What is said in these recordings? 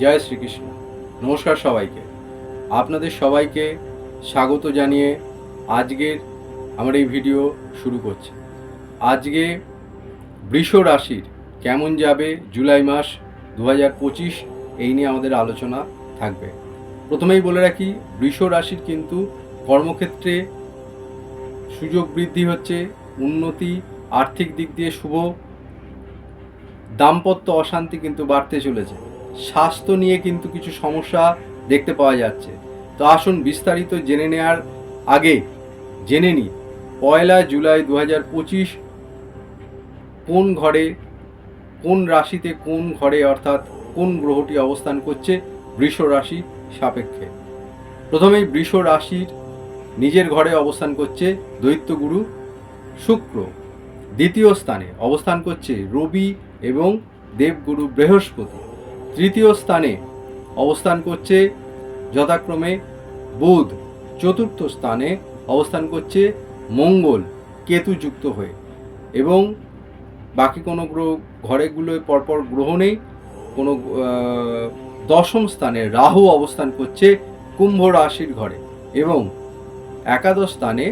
জয় শ্রীকৃষ্ণ। নমস্কার সবাইকে। আপনাদের সবাইকে স্বাগত জানিয়ে আজকের আমার এই ভিডিও শুরু করছি। আজকে বৃষ রাশির কেমন যাবে জুলাই মাস দু পঁচিশ এই নিয়ে আমাদের আলোচনা থাকবে। প্রথমেই বলে রাখি, বৃষ রাশির কিন্তু কর্মক্ষেত্রে সুযোগ বৃদ্ধি হচ্ছে, উন্নতি, আর্থিক দিক দিয়ে শুভ, দাম্পত্য অশান্তি কিন্তু বাড়তে চলেছে। স্বাস্থ্য নিয়ে কিন্তু কিছু সমস্যা দেখতে পাওয়া যাচ্ছে। তো আসুন বিস্তারিত জেনে নেওয়ার আগে জেনে নিই, পয়লা জুলাই দু পঁচিশ কোন ঘরে, কোন রাশিতে কোন ঘরে অর্থাৎ কোন গ্রহটি অবস্থান করছে, বৃষ রাশি সাপেক্ষে। প্রথমেই বৃষ রাশির নিজের ঘরে অবস্থান করছে দৈত্যগুরু শুক্র। দ্বিতীয় স্থানে অবস্থান করছে রবি এবং দেবগুরু বৃহস্পতি। তৃতীয় স্থানে অবস্থান করছে যথাক্রমে বুধ। চতুর্থ স্থানে অবস্থান করছে মঙ্গল কেতুযুক্ত হয়ে। এবং বাকি কোনো গ্রহ, ঘরেগুলোয় পরপর গ্রহ নেই। কোনো দশম স্থানে রাহু অবস্থান করছে কুম্ভ রাশির ঘরে। এবং একাদশ স্থানে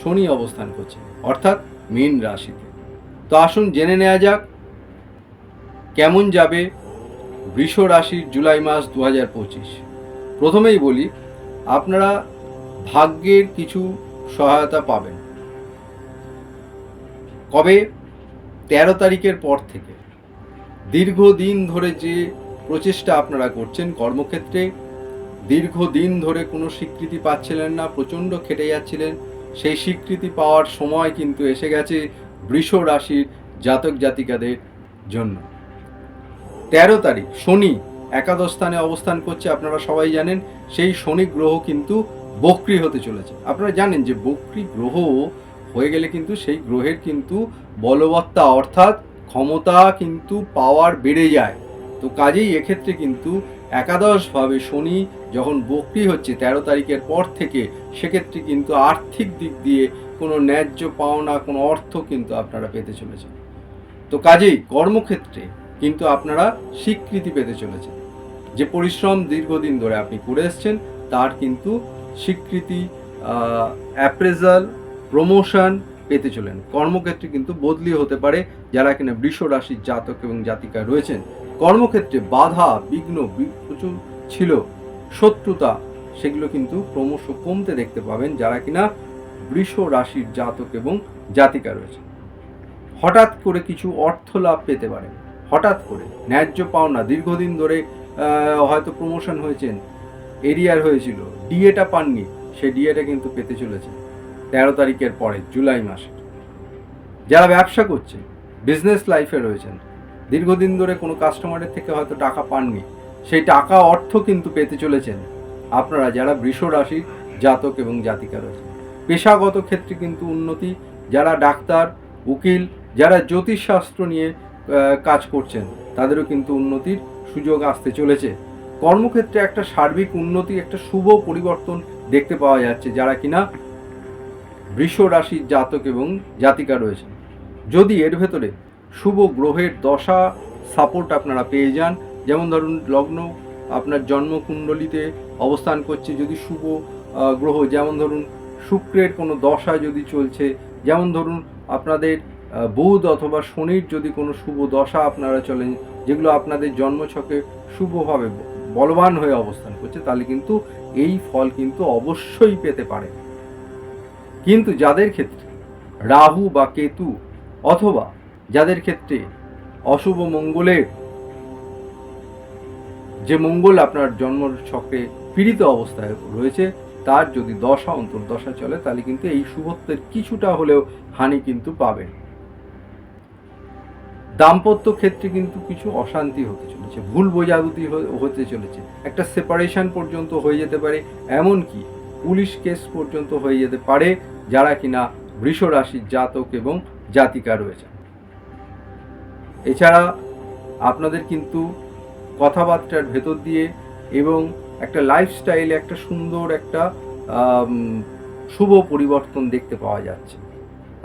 শনি অবস্থান করছে, অর্থাৎ মীন রাশিতে। তো আসুন জেনে নেওয়া যাক, কেমন যাবে বৃষ রাশির জুলাই মাস দু হাজার পঁচিশ। প্রথমেই বলি, আপনারা ভাগ্যের কিছু সহায়তা পাবেন। কবে? তেরো তারিখের পর থেকে। দীর্ঘদিন ধরে যে প্রচেষ্টা আপনারা করছেন কর্মক্ষেত্রে, দীর্ঘদিন ধরে কোনো স্বীকৃতি পাচ্ছিলেন না, প্রচণ্ড খেটে যাচ্ছিলেন, সেই স্বীকৃতি পাওয়ার সময় কিন্তু এসে গেছে বৃষ রাশির জাতক জাতিকাদের জন্য। তেরো তারিখ, শনি একাদশ স্থানে অবস্থান করছে, আপনারা সবাই জানেন, সেই শনি গ্রহ কিন্তু বক্রি হতে চলেছে। আপনারা জানেন যে বক্রি গ্রহ হয়ে গেলে কিন্তু সেই গ্রহের কিন্তু বলবত্তা, অর্থাৎ ক্ষমতা কিন্তু পাওয়ার বেড়ে যায়। তো কাজেই এক্ষেত্রে কিন্তু একাদশভাবে শনি যখন বক্রি হচ্ছে তেরো তারিখের পর থেকে, সেক্ষেত্রে কিন্তু আর্থিক দিক দিয়ে কোনো ন্যায্য পাওনা, কোনো অর্থ কিন্তু আপনারা পেতে চলেছেন। তো কাজেই কর্মক্ষেত্রে কিন্তু আপনারা স্বীকৃতি পেতে চলেছেন। যে পরিশ্রম দীর্ঘদিন ধরে আপনি করে এসছেন, তার কিন্তু স্বীকৃতি অ্যাপ্রেজাল প্রমোশন পেতে চলেন। কর্মক্ষেত্রে কিন্তু বদলি হতে পারে, যারা কিনা বৃষ রাশির জাতক এবং জাতিকা রয়েছেন। কর্মক্ষেত্রে বাধা, বিঘ্ন প্রচুর ছিল, শত্রুতা, সেগুলো কিন্তু ক্রমশ কমতে দেখতে পাবেন, যারা কিনা বৃষ রাশির জাতক এবং জাতিকা রয়েছে হঠাৎ করে কিছু অর্থ লাভ পেতে পারেন। হঠাৎ করে ন্যায্য পাওনা দীর্ঘদিন ধরে হয়তো প্রমোশন হয়েছেন, এরিয়ার হয়েছিল ডিএটা পাননি সেই ডিএটা কিন্তু পেতে চলেছে তেরো তারিখের পরে, জুলাই মাসে। যারা ব্যবসা করছে বিজনেস লাইফে রয়েছেন, দীর্ঘদিন ধরে কোনো কাস্টমারের থেকে হয়তো টাকা পাননি, সেই টাকা অর্থ কিন্তু পেতে চলেছেন আপনারা যারা বৃষ রাশির জাতক এবং জাতিকা রয়েছেন। পেশাগত ক্ষেত্রে কিন্তু উন্নতি, যারা ডাক্তার, উকিল, যারা জ্যোতিষশাস্ত্র নিয়ে কাজ করছেন। তাদেরও কিন্তু উন্নতির সুযোগ আসতে চলেছে। কর্মক্ষেত্রে একটা সার্বিক উন্নতি, একটা শুভ পরিবর্তন দেখতে পাওয়া যাচ্ছে, যারা কিনা বৃষ রাশির জাতক এবং জাতিকা রয়েছেন। যদি এর ভেতরে শুভ গ্রহের দশা সাপোর্ট আপনারা পেয়ে যান, যেমন ধরুন লগ্ন, আপনার জন্মকুণ্ডলিতে অবস্থান করছে যদি শুভ গ্রহ, যেমন ধরুন শুক্রের কোনো দশা যদি চলছে, যেমন ধরুন আপনাদের বুধ অথবা শনির যদি কোনো শুভ দশা আপনারা চলেন, যেগুলো আপনাদের জন্মছকে শুভভাবে বলবান হয়ে অবস্থান করছে, তাহলে কিন্তু এই ফল কিন্তু অবশ্যই পেতে পারে। কিন্তু যাদের ক্ষেত্রে রাহু বা কেতু অথবা যাদের ক্ষেত্রে অশুভ মঙ্গলের যে মঙ্গল আপনার জন্ম ছকে পীড়িত অবস্থায় রয়েছে, তার যদি দশা, অন্তর্দশা চলে, তাহলে কিন্তু এই শুভত্বের কিছুটা হলেও হানি কিন্তু পাবেন। দাম্পত্য ক্ষেত্রে কিন্তু কিছু অশান্তি হতে চলেছে, ভুল বোঝাবুতি হতে চলেছে। একটা সেপারেশন পর্যন্ত হয়ে যেতে পারে, এমনকি পুলিশ কেস পর্যন্ত হয়ে যেতে পারে, যারা কিনা বৃষ রাশির জাতক এবং জাতিকা রয়েছে। এছাড়া আপনাদের কিন্তু কথাবার্তার ভেতর দিয়ে এবং একটা লাইফস্টাইলে একটা সুন্দর একটা শুভ পরিবর্তন দেখতে পাওয়া যাচ্ছে।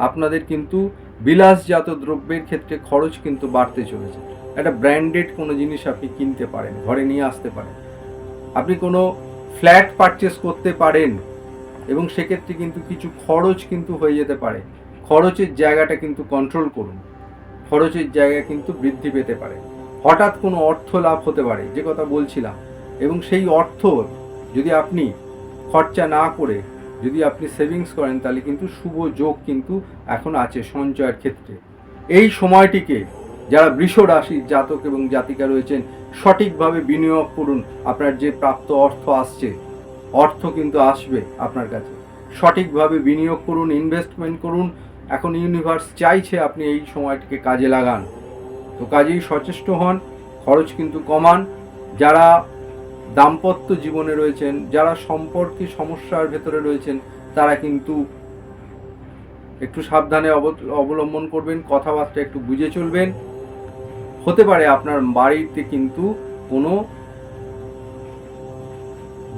আপনাদের কিন্তু বিলাসজাত দ্রব্যের ক্ষেত্রে খরচ কিন্তু বাড়তে চলেছে। একটা ব্র্যান্ডেড কোনো জিনিস আপনি কিনতে পারেন, ঘরে নিয়ে আসতে পারেন। আপনি কোনো ফ্ল্যাট পারচেস করতে পারেন এবং সেক্ষেত্রে কিন্তু কিছু খরচ কিন্তু হয়ে যেতে পারে। খরচের জায়গাটা কিন্তু কন্ট্রোল করুন। খরচের জায়গা কিন্তু বৃদ্ধি পেতে পারে। হঠাৎ কোনো অর্থ লাভ হতে পারে, যে কথা বলছিলাম। এবং সেই অর্থ যদি আপনি খরচা না করে যদি আপনি সেভিংস করেন, তাহলে কিন্তু শুভ যোগ কিন্তু এখন আছে সঞ্চয়ের ক্ষেত্রে। এই সময়টিকে যারা বৃষ রাশির জাতক এবং জাতিকা রয়েছেন, সঠিকভাবে বিনিয়োগ করুন। আপনার যে প্রাপ্ত অর্থ আসছে, অর্থ কিন্তু আসবে আপনার কাছে। সঠিকভাবে বিনিয়োগ করুন ইনভেস্টমেন্ট করুন। এখন ইউনিভার্স চাইছে আপনি এই সময়টিকে কাজে লাগান। তো কাজেই সচেষ্ট হন, খরচ কিন্তু কমান। যারা দাম্পত্য জীবনে রয়েছেন, যারা সম্পর্কে সমস্যার ভেতরে রয়েছেন, তারা কিন্তু একটু সাবধানে অবলম্বন করবেন, কথাবার্তা একটু বুঝে চলবেন। হতে পারে আপনার বাড়িতে কিন্তু কোনো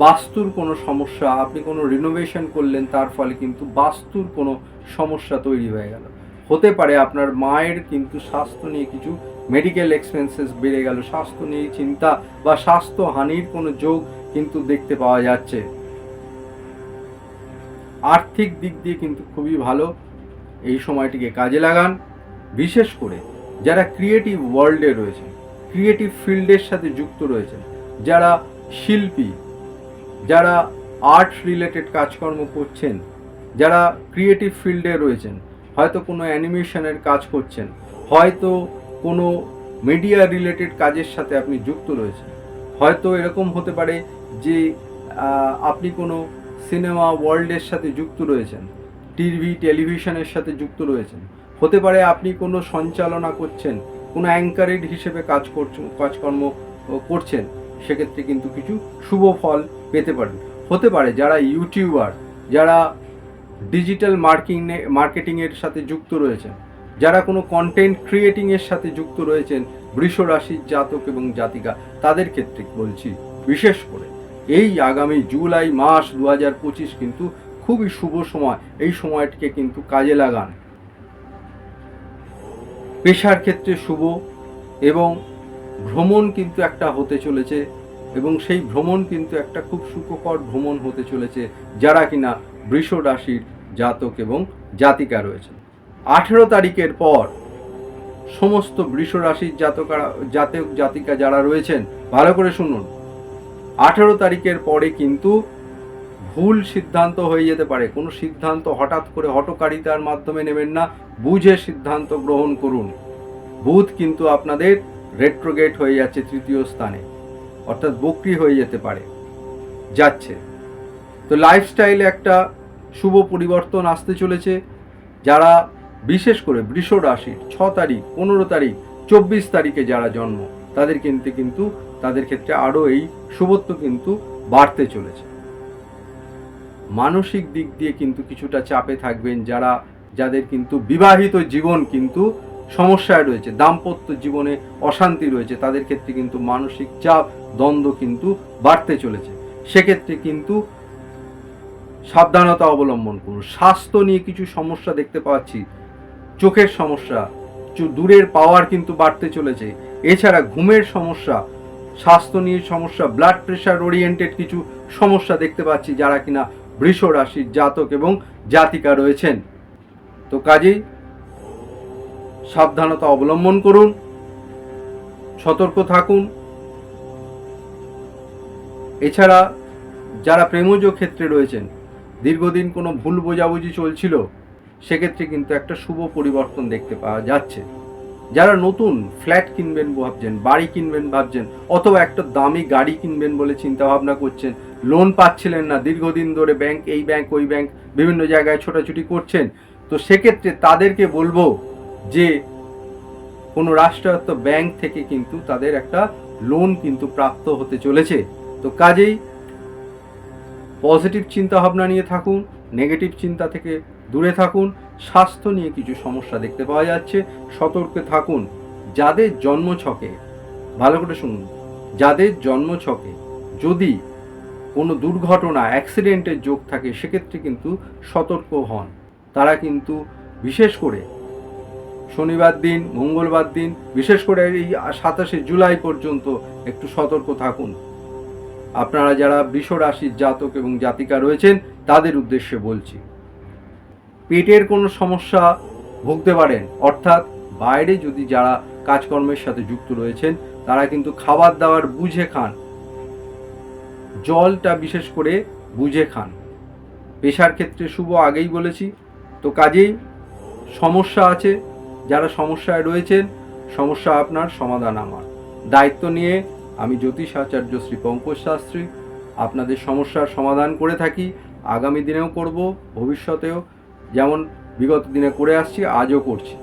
বাস্তুর কোনো সমস্যা, আপনি কোনো রিনোভেশন করলেন, তার ফলে কিন্তু বাস্তুর কোনো সমস্যা তৈরি হয়ে গেল। হতে পারে আপনার মায়ের কিন্তু স্বাস্থ্য নিয়ে কিছু মেডিকেল এক্সপেন্সেস বেড়ে গেল, স্বাস্থ্য নিয়ে চিন্তা বা স্বাস্থ্য হানির কোনো যোগ কিন্তু দেখতে পাওয়া যাচ্ছে। আর্থিক দিক দিয়ে কিন্তু খুবই ভালো, এই সময়টিকে কাজে লাগান। বিশেষ করে যারা ক্রিয়েটিভ ওয়ার্ল্ডে রয়েছেন ক্রিয়েটিভ ফিল্ডের সাথে যুক্ত রয়েছেন, যারা শিল্পী, যারা আর্ট রিলেটেড কাজকর্ম করছেন, যারা ক্রিয়েটিভ ফিল্ডে রয়েছেন, হয়তো কোনো অ্যানিমেশনের কাজ করছেন, হয়তো কোনো মিডিয়া রিলেটেড কাজের সাথে আপনি যুক্ত রয়েছেন। হয়তো এরকম হতে পারে যে আপনি কোনো সিনেমা ওয়ার্ল্ডের সাথে যুক্ত রয়েছেন টিভি টেলিভিশনের সাথে যুক্ত রয়েছেন। হতে পারে আপনি কোনো সঞ্চালনা করছেন, কোনো অ্যাঙ্কারেড হিসেবে কাজ করছেন কাজকর্ম করছেন, সেক্ষেত্রে কিন্তু কিছু শুভ ফল পেতে পারেন। হতে পারে যারা ইউটিউবার যারা ডিজিটাল মার্কিং মার্কেটিংয়ের সাথে যুক্ত রয়েছেন যারা কোনো কন্টেন্ট ক্রিয়েটিংয়ের সাথে যুক্ত রয়েছেন, বৃষ রাশির জাতক এবং জাতিকা, তাদের ক্ষেত্রে বলছি, বিশেষ করে এই আগামী জুলাই মাস দু কিন্তু খুবই শুভ সময়। এই সময়টিকে কিন্তু কাজে লাগান। পেশার ক্ষেত্রে শুভ এবং ভ্রমণ কিন্তু একটা হতে চলেছে এবং সেই ভ্রমণ কিন্তু একটা খুব সুখকর ভ্রমণ হতে চলেছে যারা কিনা বৃষ রাশির জাতক এবং জাতিকা রয়েছে আঠেরো তারিখের পর সমস্ত বৃষ রাশির জাতকারা, জাতক, জাতিকা যারা রয়েছেন, ভালো করে শুনুন। আঠেরো তারিখের পরে কিন্তু ভুল সিদ্ধান্ত হয়ে যেতে পারে। কোনো সিদ্ধান্ত হঠাৎ করে হটকারিতার মাধ্যমে নেবেন না। বুঝে সিদ্ধান্ত গ্রহণ করুন। বুধ কিন্তু আপনাদের রেট্রোগেট হয়ে যাচ্ছে তৃতীয় স্থানে। অর্থাৎ বক্রি হয়ে যেতে পারে। যাচ্ছে। তো লাইফস্টাইলে একটা শুভ পরিবর্তন আসতে চলেছে। যারা বিশেষ করে বৃষ রাশির ছ তারিখ, পনেরো তারিখ, চব্বিশ তারিখে যারা জন্ম, তাদের কিন্তু কিন্তু, তাদের ক্ষেত্রে আরও এই শুভত্ব কিন্তু বাড়তে চলেছে। মানসিক দিক দিয়ে কিন্তু কিছুটা চাপে থাকবেন যারা, যাদের কিন্তু বিবাহিত জীবন কিন্তু সমস্যায় রয়েছে, দাম্পত্য জীবনে অশান্তি রয়েছে, তাদের ক্ষেত্রে কিন্তু মানসিক চাপ, দ্বন্দ্ব কিন্তু বাড়তে চলেছে। সেক্ষেত্রে কিন্তু সাবধানতা অবলম্বন করুন। স্বাস্থ্য নিয়ে কিছু সমস্যা দেখতে পাচ্ছি চোখের সমস্যা দূরের পাওয়ার কিন্তু বাড়তে চলেছে। এছাড়া ঘুমের সমস্যা, স্বাস্থ্য নিয়ে সমস্যা ব্লাড প্রেশার ওরিয়েন্টেড কিছু সমস্যা দেখতে পাচ্ছি যারা কিনা বৃষ রাশির জাতক এবং জাতিকা রয়েছেন। তো কাজেই সাবধানতা অবলম্বন করুন, সতর্ক থাকুন। এছাড়া যারা প্রেমজ ক্ষেত্রে রয়েছেন, দীর্ঘদিন কোনো ভুল বোঝাবুঝি চলছিল সেক্ষেত্রে কিন্তু একটা শুভ পরিবর্তন দেখতে পাওয়া যাচ্ছে। যারা নতুন ফ্ল্যাট কিনবেন ভাবছেন, বাড়ি কিনবেন ভাবছেন, অথবা একটা দামি গাড়ি কিনবেন বলে চিন্তা ভাবনা করছেন লোন পাচ্ছিলেন না, দীর্ঘদিন ধরে ব্যাংক এই ব্যাংক ওই ব্যাংক বিভিন্ন জায়গায় ছোটাছুটি করছেন, তো সেক্ষেত্রে তাদেরকে বলব যে কোনো রাষ্ট্রায়ত্ত ব্যাংক থেকে কিন্তু তাদের একটা লোন কিন্তু প্রাপ্ত হতে চলেছে। তো কাজেই পজিটিভ চিন্তা ভাবনা নিয়ে থাকুন নেগেটিভ চিন্তা থেকে দূরে থাকুন, স্বাস্থ্য নিয়ে কিছু সমস্যা দেখতে পাওয়া যাচ্ছে, সতর্কে থাকুন, যাদের জন্ম ছকে। ভালো করে শুনুন, যাদের জন্ম ছকে। যদি কোনো দুর্ঘটনা অ্যাক্সিডেন্টের যোগ থাকে, সেক্ষেত্রে কিন্তু সতর্ক হন। তারা কিন্তু বিশেষ করে শনিবার দিন, মঙ্গলবার দিন, বিশেষ করে এই সাতাশে জুলাই পর্যন্ত একটু সতর্ক থাকুন। আপনারা যারা বৃষ রাশির জাতক এবং জাতিকা রয়েছেন, তাদের উদ্দেশ্যে বলছি। পেটের কোনো সমস্যা ভুগতে পারেন। অর্থাৎ বাইরে যদি যারা কাজকর্মের সাথে যুক্ত রয়েছেন, তারা কিন্তু খাবার দাবার বুঝে খান। জলটা বিশেষ করে বুঝে খান। পেশার ক্ষেত্রে শুভ আগেই বলেছি। তো কাজেই সমস্যা আছে, যারা সমস্যায় রয়েছেন, সমস্যা আপনার, সমাধান আমার। দায়িত্ব নিয়ে আমি জ্যোতিষ আচার্য শ্রী পঙ্কজ শাস্ত্রী আপনাদের সমস্যার সমাধান করে থাকি। আগামী দিনেও করব, ভবিষ্যতেও। যেমন বিগত দিনে করে আসছি, আজও করছি।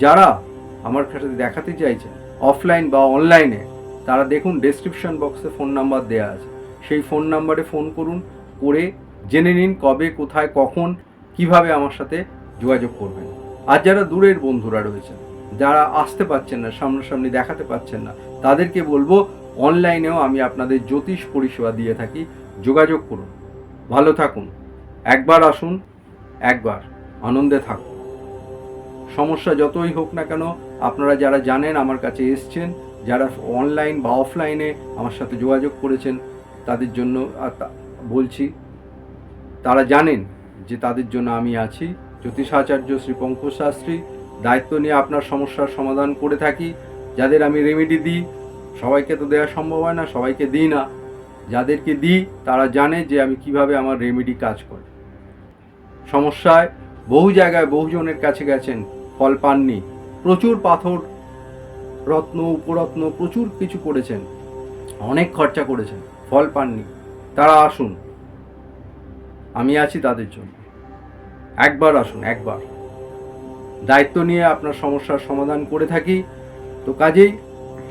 যারা আমার কাছে দেখাতে চাইছেন অফলাইন বা অনলাইনে তারা দেখুন ডেসক্রিপশন বক্সে ফোন নাম্বার দেওয়া আছে। সেই ফোন নাম্বারে ফোন করুন, করে জেনে নিন কবে, কোথায়, কখন, কীভাবে আমার সাথে যোগাযোগ করবেন। আর যারা দূরের বন্ধুরা রয়েছেন, যারা আসতে পারছেন না, সামনাসামনি দেখাতে পাচ্ছেন না, তাদেরকে বলব অনলাইনেও আমি আপনাদের জ্যোতিষ পরিষেবা দিয়ে থাকি। যোগাযোগ করুন। ভালো থাকুন। একবার আসুন একবার আনন্দে থাকুন। সমস্যা যতই হোক না কেন, আপনারা যারা জানেন আমার কাছে এসছেন, যারা অনলাইন বা অফলাইনে আমার সাথে যোগাযোগ করেছেন, তাদের জন্য বলছি, তারা জানেন যে তাদের জন্য আমি আছি। জ্যোতিষাচার্য শ্রী পঙ্কজ শাস্ত্রী, দায়িত্ব নিয়ে আপনার সমস্যার সমাধান করে থাকি। যাদের আমি রেমেডি দিই, সবাইকে তো দেওয়া সম্ভব হয় না, সবাইকে দিই না। যাদেরকে দিই, তারা জানে যে আমি কীভাবে আমার রেমেডি কাজ করে। সমস্যায় বহু জায়গায় বহুজনের কাছে গেছেন, ফল পাননি। প্রচুর পাথর, রত্ন, উপরত্ন প্রচুর কিছু করেছেন। অনেক খরচা করেছেন, ফল পাননি। তারা আসুন, আমি আছি তাদের জন্য। একবার আসুন, একবার। দায়িত্ব নিয়ে আপনার সমস্যার সমাধান করে থাকি, তো কাজেই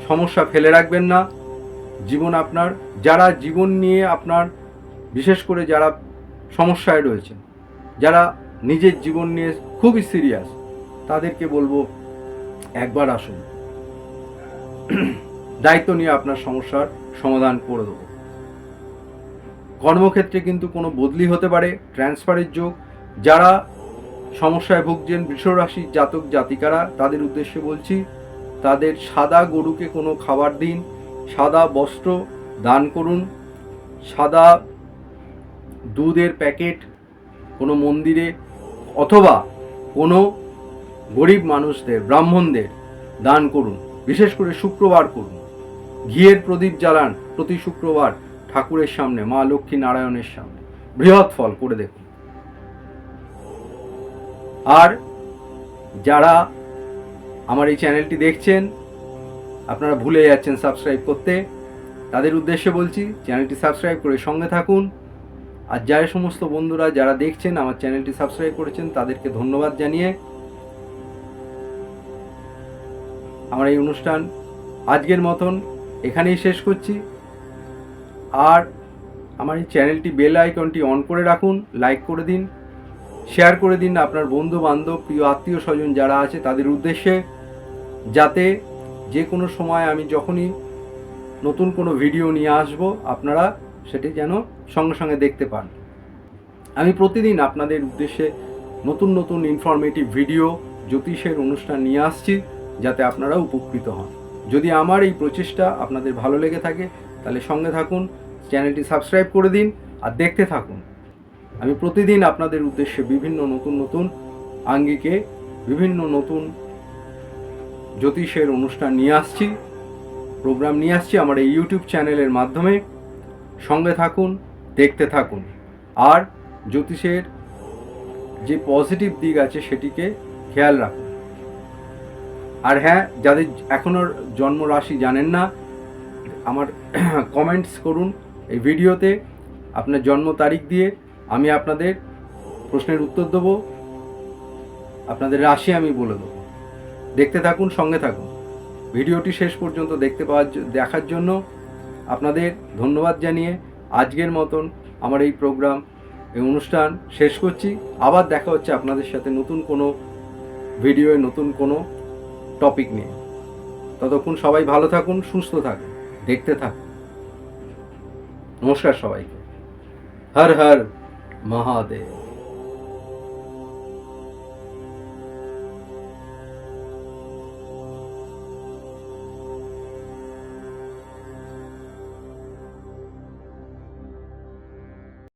সমস্যা ফেলে রাখবেন না। জীবন আপনার, যারা জীবন নিয়ে আপনার, বিশেষ করে যারা সমস্যায় রয়েছেন যারা নিজের জীবন নিয়ে খুবই সিরিয়াস, তাদেরকে বলব একবার আসুন। দায়িত্ব নিয়ে আপনার সমস্যার সমাধান করে দেবো। কর্মক্ষেত্রে কিন্তু কোনো বদলি হতে পারে, ট্রান্সফারের যোগ। যারা সমস্যায় ভুগছেন, বৃষরাশি জাতক জাতিকারা, তাদের উদ্দেশ্যে বলছি, তাদের সাদা গরুকে কোনো খাবার দিন, সাদা বস্ত্র দান করুন, সাদা দুধের প্যাকেট কোনো মন্দিরে অথবা কোনো গরিব মানুষদের, ব্রাহ্মণদের দান করুন, বিশেষ করে শুক্রবার করুন। ঘিয়ের প্রদীপ জ্বালান প্রতি শুক্রবার ঠাকুরের সামনে, মা লক্ষ্মী নারায়ণের সামনে। বৃহৎ ফল করে দেখুন। আর যারা আমার এই চ্যানেলটি দেখছেন, আপনারা ভুলে যাচ্ছেন সাবস্ক্রাইব করতে, তাদের উদ্দেশ্যে বলছি, চ্যানেলটি সাবস্ক্রাইব করে সঙ্গে থাকুন। আর যারা সমস্ত বন্ধুরা যারা দেখছেন, আমার চ্যানেলটি সাবস্ক্রাইব করেছেন, তাদেরকে ধন্যবাদ জানিয়ে আমার এই অনুষ্ঠান আজকের মতন এখানেই শেষ করছি। আর আমার এই চ্যানেলটি বেল আইকনটি অন করে রাখুন, লাইক করে দিন, শেয়ার করে দিন আপনার বন্ধু বান্ধব প্রিয় আত্মীয় স্বজন যারা আছে তাদের উদ্দেশ্যে, যাতে যে কোনো সময় আমি যখনই নতুন কোনো ভিডিও নিয়ে আসব, আপনারা সেটি যেন সঙ্গে সঙ্গে দেখতে পান। আমি প্রতিদিন আপনাদের উদ্দেশ্যে নতুন নতুন ইনফরমেটিভ ভিডিও জ্যোতিষের অনুষ্ঠান নিয়ে আসছি, যাতে আপনারা উপকৃত হন। যদি আমার এই প্রচেষ্টা আপনাদের ভালো লেগে থাকে, তাহলে সঙ্গে থাকুন, চ্যানেলটি সাবস্ক্রাইব করে দিন, আর দেখতে থাকুন। আমি প্রতিদিন আপনাদের উদ্দেশ্যে বিভিন্ন নতুন নতুন আঙ্গিকে, বিভিন্ন নতুন জ্যোতিষের অনুষ্ঠান নিয়ে আসছি প্রোগ্রাম নিয়ে আসছি আমার এই ইউটিউব চ্যানেলের মাধ্যমে। সঙ্গে থাকুন, দেখতে থাকুন। আর জ্যোতিষের যে পজিটিভ দিক আছে সেটিকে খেয়াল রাখুন। আর হ্যাঁ যাদের এখনও জন্ম রাশি জানেন না, আমার কমেন্টস করুন এই ভিডিওতে। আপনার জন্ম তারিখ দিয়ে আমি আপনাদের প্রশ্নের উত্তর দেবো। আপনাদের রাশি আমি বলে দেবো। দেখতে থাকুন, সঙ্গে থাকুন। ভিডিওটি শেষ পর্যন্ত দেখতে পাওয়ার দেখার জন্য আপনাদের ধন্যবাদ জানিয়ে আজকের মতন আমার এই প্রোগ্রাম, এই অনুষ্ঠান শেষ করছি। আবার দেখা হচ্ছে আপনাদের সাথে নতুন কোনো ভিডিওয়ে নতুন কোনো টপিক নিয়ে। ততক্ষণ সবাই ভালো থাকুন, সুস্থ থাকুন, দেখতে থাকুন। নমস্কার সবাইকে। হর হর মহাদেব।